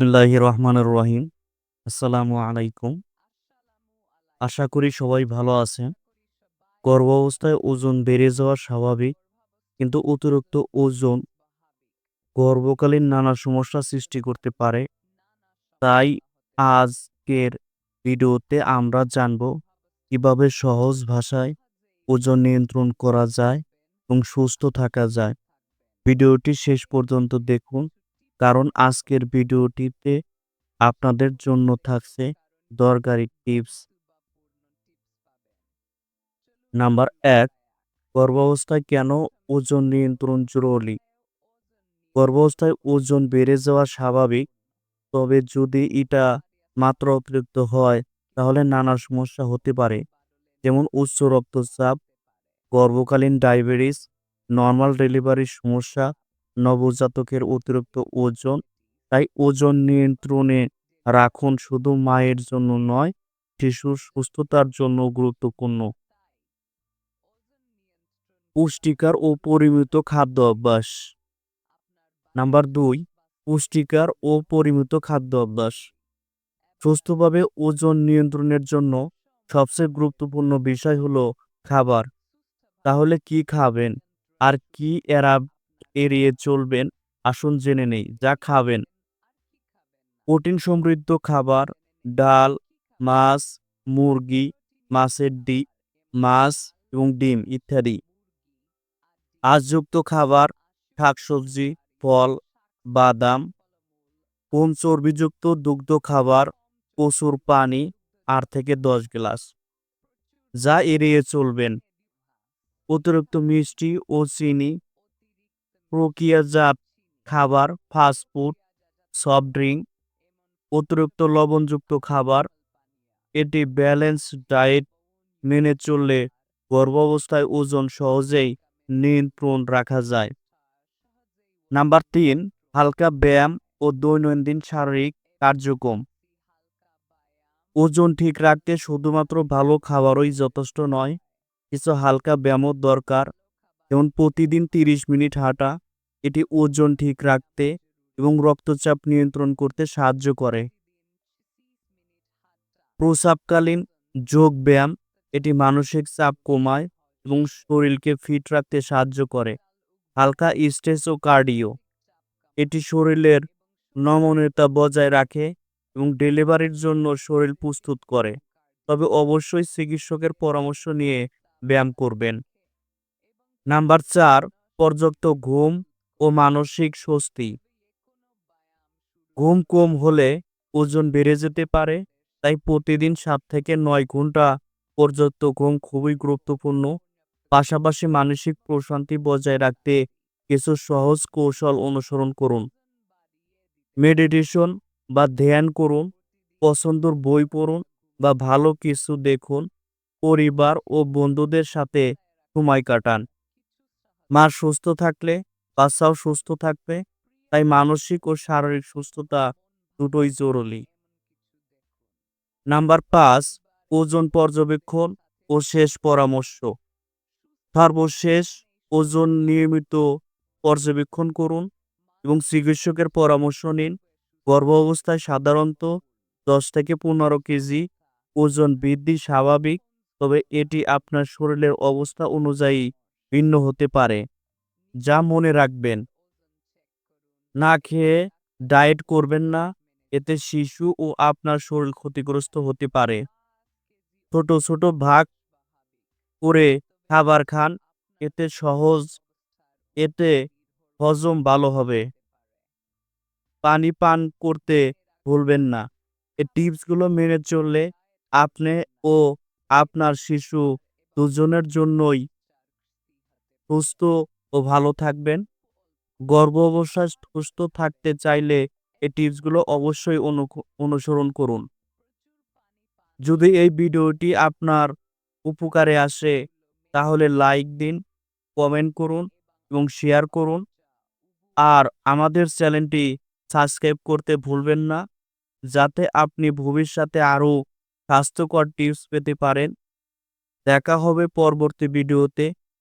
বিসমিল্লাহি রহমানুর রহিম। আসসালামু আলাইকুম। আশা করি সবাই ভালো আছেন। গর্ভাবস্থায় ওজন বেড়ে যাওয়া স্বাভাবিক, কিন্তু অতিরিক্ত ওজন গর্ভকালীন নানা সমস্যা সৃষ্টি করতে পারে। তাই আজকের ভিডিওতে আমরা জানব কীভাবে সহজ ভাষায় ওজন নিয়ন্ত্রণ করা যায় এবং সুস্থ থাকা যায়। ভিডিওটি শেষ পর্যন্ত দেখুন। কারণ আজকের ভিডিওটিতে আপনাদের জন্য থাকছে দরকারি টিপস। নাম্বার এক, গর্ভাবস্থায় কেন ওজন নিয়ন্ত্রণ জরুরি? গর্ভাবস্থায় ওজন বেড়ে যাওয়া স্বাভাবিক, তবে যদি এটা মাত্রা অতিরিক্ত হয়, তাহলে নানা সমস্যা হতে পারে, যেমন উচ্চ রক্তচাপ, গর্ভকালীন ডায়াবেটিস, নর্মাল ডেলিভারির সমস্যা নবজাতকের অতিরিক্ত ওজন। তাই ওজন নিয়ন্ত্রণে রাখুন, শুধু মায়ের জন্য নয়, শিশুর সুস্থতার জন্য গুরুত্বপূর্ণ। পুষ্টিকর ও পরিমিত খাদ্য অভ্যাস। নাম্বার দুই, পুষ্টিকর ও পরিমিত খাদ্য অভ্যাস। সুস্থভাবে ওজন নিয়ন্ত্রণের জন্য সবচেয়ে গুরুত্বপূর্ণ বিষয় হলো খাবার। তাহলে কি খাবেন? আর কি এরা এড়িয়ে চলবেন, আসুন জেনে নেই, যা খাবেন। প্রোটিন সমৃদ্ধ খাবার, ডাল, মাছ, মুরগি, মাছের ডিম মাছ এবং ডিম ইত্যাদি। আজযুক্ত খাবার, শাকসবজি, ফল, বাদাম কম চর্বিযুক্ত দুগ্ধ খাবার প্রচুর পানি, আট থেকে দশ গ্লাস। যা এড়িয়ে চলবেন। অতিরিক্ত মিষ্টি ও চিনি প্রক্রিয়াজাত খাবার ফাস্টফুড সফট ড্রিঙ্ক অতিরিক্ত লবণযুক্ত খাবার। এটি ব্যালেন্স ডায়েট মেনে চললে গর্ভাবস্থায় ওজন সহজেই নিয়ন্ত্রণ রাখা যায়। নাম্বার তিন, হালকা ব্যায়াম ও দৈনন্দিন শারীরিক কার্যক্রম। ওজন ঠিক রাখতে শুধুমাত্র ভালো খাবারই যথেষ্ট নয়, কিছু হালকা ব্যায়ামও দরকার। যেমন প্রতিদিন তিরিশ মিনিট হাঁটা, এটি ওজন ঠিক রাখতে এবং রক্তচাপ নিয়ন্ত্রণ করতে সাহায্য করে। প্রসাবকালীন যোগ ব্যায়াম, এটি মানসিক চাপ কমায় এবং শরীরকে ফিট রাখতে সাহায্য করে। হালকা স্ট্রেস ও কার্ডিও, এটি শরীরের নমনীয়তা বজায় রাখে এবং ডেলিভারির জন্য শরীর প্রস্তুত করে। তবে অবশ্যই চিকিৎসকের পরামর্শ নিয়ে ব্যায়াম করবেন। নাম্বার চার, পর্যাপ্ত ঘুম ও মানসিক স্বস্তি। ঘুম কম হলে ওজন বেড়ে যেতে পারে, তাই প্রতিদিন সাত থেকে নয় ঘণ্টা পর্যাপ্ত ঘুম খুবই গুরুত্বপূর্ণ। পাশাপাশি মানসিক প্রশান্তি বজায় রাখতে কিছু সহজ কৌশল অনুসরণ করুন। মেডিটেশন বা ধ্যান করুন, পছন্দর বই পড়ুন বা ভালো কিছু দেখুন, পরিবার ও বন্ধুদের সাথে সময় কাটান। মা সুস্থ থাকলে, বাচ্চাও সুস্থ থাকবে, তাই মানসিক ও শারীরিক সুস্থতা দুটোই জরুরি। নাম্বার পাঁচ, ওজন পর্যবেক্ষণ ও শেষ পরামর্শ। সর্বশেষ ওজন নিয়মিত পর্যবেক্ষণ করুন এবং চিকিৎসকের পরামর্শ নিন। গর্ভাবস্থায় সাধারণত দশ থেকে পনেরো কেজি ওজন বৃদ্ধি স্বাভাবিক, তবে এটি আপনার শরীরের অবস্থা অনুযায়ী ভিন্ন হতে পারে। যা মনে রাখবেন। না খেয়ে ডায়েট করবেন না। এতে শিশু ও আপনার শরীর ক্ষতিগ্রস্ত হতে পারে। ছোট ছোট ভাগ করে খাবার খান। এতে সহজ, এতে হজম ভালো হবে। পানি পান করতে ভুলবেন না। এই টিপসগুলো মেনে চললে আপনি ও আপনার শিশু দুজনের জন্যই সুস্থ ও ভালো থাকবেন। গর্ভ অবস্থায় সুস্থ থাকতে চাইলে এই টিপসগুলো অবশ্যই অনুসরণ করুন। যদি এই ভিডিওটি আপনার উপকারে আসে, তাহলে লাইক দিন, কমেন্ট করুন এবং শেয়ার করুন। আর আমাদের চ্যানেলটি সাবস্ক্রাইব করতে ভুলবেন না, যাতে আপনি ভবিষ্যতে আরও স্বাস্থ্যকর টিপস পেতে পারেন। দেখা হবে পরবর্তী ভিডিওতে।